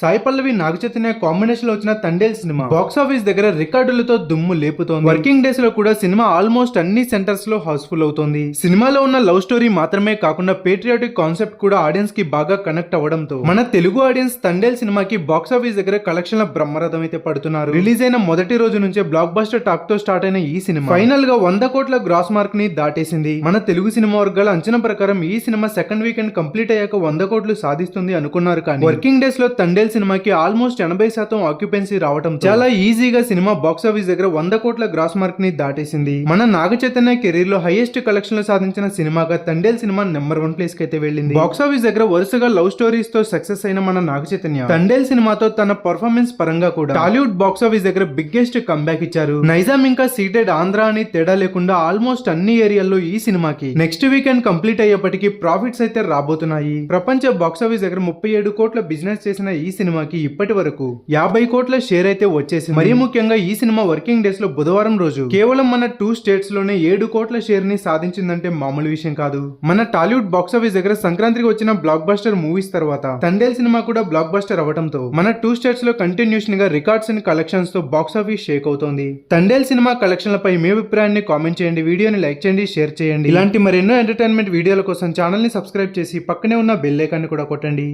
సాయి పల్లవి నాగ చైతన్య కాంబినేషన్లో వచ్చిన Thandel cinema. Box office దగ్గర రికార్డులతో దుమ్ము లేపుతోంది. వర్కింగ్ డేస్లో కూడా సినిమా ఆల్మోస్ట్ అన్ని సెంటర్స్లో హౌస్ఫుల్ అవుతోంది. సినిమాలో ఉన్న లవ్ స్టోరీ మాత్రమే కాకుండా పేట్రియాటిక్ కాన్సెప్ట్ కూడా ఆడియన్స్కి బాగా కనెక్ట్ అవ్వడంతో. మన తెలుగు ఆడియన్స్ తండేల్ సినిమాకి బాక్స్ ఆఫీస్ దగ్గర కలెక్షన్ల బ్రహ్మరథం అయితే పడుతున్నారు. రిలీజ్ అయిన మొదటి రోజు నుంచే బ్లాక్ బస్టర్ టాక్తో స్టార్ట్ అయిన ఈ సినిమా. ఫైనల్గా వంద కోట్ల గ్రాస్ మార్క్ని దాటేసింది. మన తెలుగు సినిమా వర్గాల అంచనా ప్రకారం ఈ సినిమా సెకండ్ వీకెండ్ కంప్లీట్ అయ్యాక వంద కోట్లు సాధిస్తుంది అనుకున్నారు కానీ. వర్కింగ్ డేస్లో తండేల్ సినిమాకి ఆల్మోస్ట్ ఎనభై శాతం ఆక్యుపెన్సీ రావడం చాలా ఈజీగా సినిమా బాక్స్ ఆఫీస్ దగ్గర వంద కోట్ల గ్రాస్ మార్క్ని దాటేసింది. మన నాగ చైతన్య కెరీర్లో హైయెస్ట్ కలెక్షన్లు సాధించిన సినిమాగా తండేల్ సినిమా నెంబర్ వన్ ప్లేస్కి అయితే వెళ్ళింది. బాక్స్ ఆఫీస్ దగ్గర వరుసగా లవ్ స్టోరీస్తో సక్సెస్ అయిన మన నాగ చైతన్య తండేల్ సినిమాతో తన పర్ఫార్మెన్స్ పరంగా కూడా టాలీవుడ్ బాక్స్ ఆఫీస్ దగ్గర బిగ్గెస్ట్ కంబ్యాక్ ఇచ్చారు. నైజాం ఇంకా సీటెడ్ ఆంధ్ర అని తేడా లేకుండా ఆల్మోస్ట్ అన్ని ఏరియాల్లో ఈ సినిమాకి నెక్స్ట్ వీకెండ్ కంప్లీట్ అయ్యేప్పటికీ ప్రాఫిట్స్ అయితే రాబోతున్నాయి. ప్రపంచ బాక్స్ ఆఫీస్ దగ్గర ముప్పై ఏడు కోట్ల బిజినెస్ చేసిన ఈ సినిమాకి ఇప్పటి వరకు యాభై కోట్ల షేర్ అయితే వచ్చేసింది. మరీ ముఖ్యంగా ఈ సినిమా వర్కింగ్ డేస్లో బుధవారం రోజు కేవలం మన టూ స్టేట్స్లోనే ఏడు కోట్ల షేర్ని సాధించిందంటే మామూలు విషయం కాదు. మన టాలీవుడ్ బాక్స్ ఆఫీస్ దగ్గర సంక్రాంతికి వచ్చిన బ్లాక్ బస్టర్ మూవీస్ తర్వాత తండేల్ సినిమా కూడా బ్లాక్ బస్టర్ అవడంతో మన టూ స్టేట్స్లో కంటిన్యూషన్గా రికార్డ్స్ అండ్ కలెక్షన్స్తో బాక్స్ ఆఫీస్ షేక్ అవుతోంది. తండేల్ సినిమా కలెక్షన్లపై మీ అభిప్రాయాన్ని కామెంట్ చేయండి. వీడియోని లైక్ చేయండి షేర్ చేయండి. ఇలాంటి మరెన్నో ఎంటర్టైన్మెంట్ వీడియోల కోసం ఛానల్ని సబ్స్క్రైబ్ చేసి పక్కనే ఉన్న బెల్ ఐకాన్ని కూడా కొట్టండి.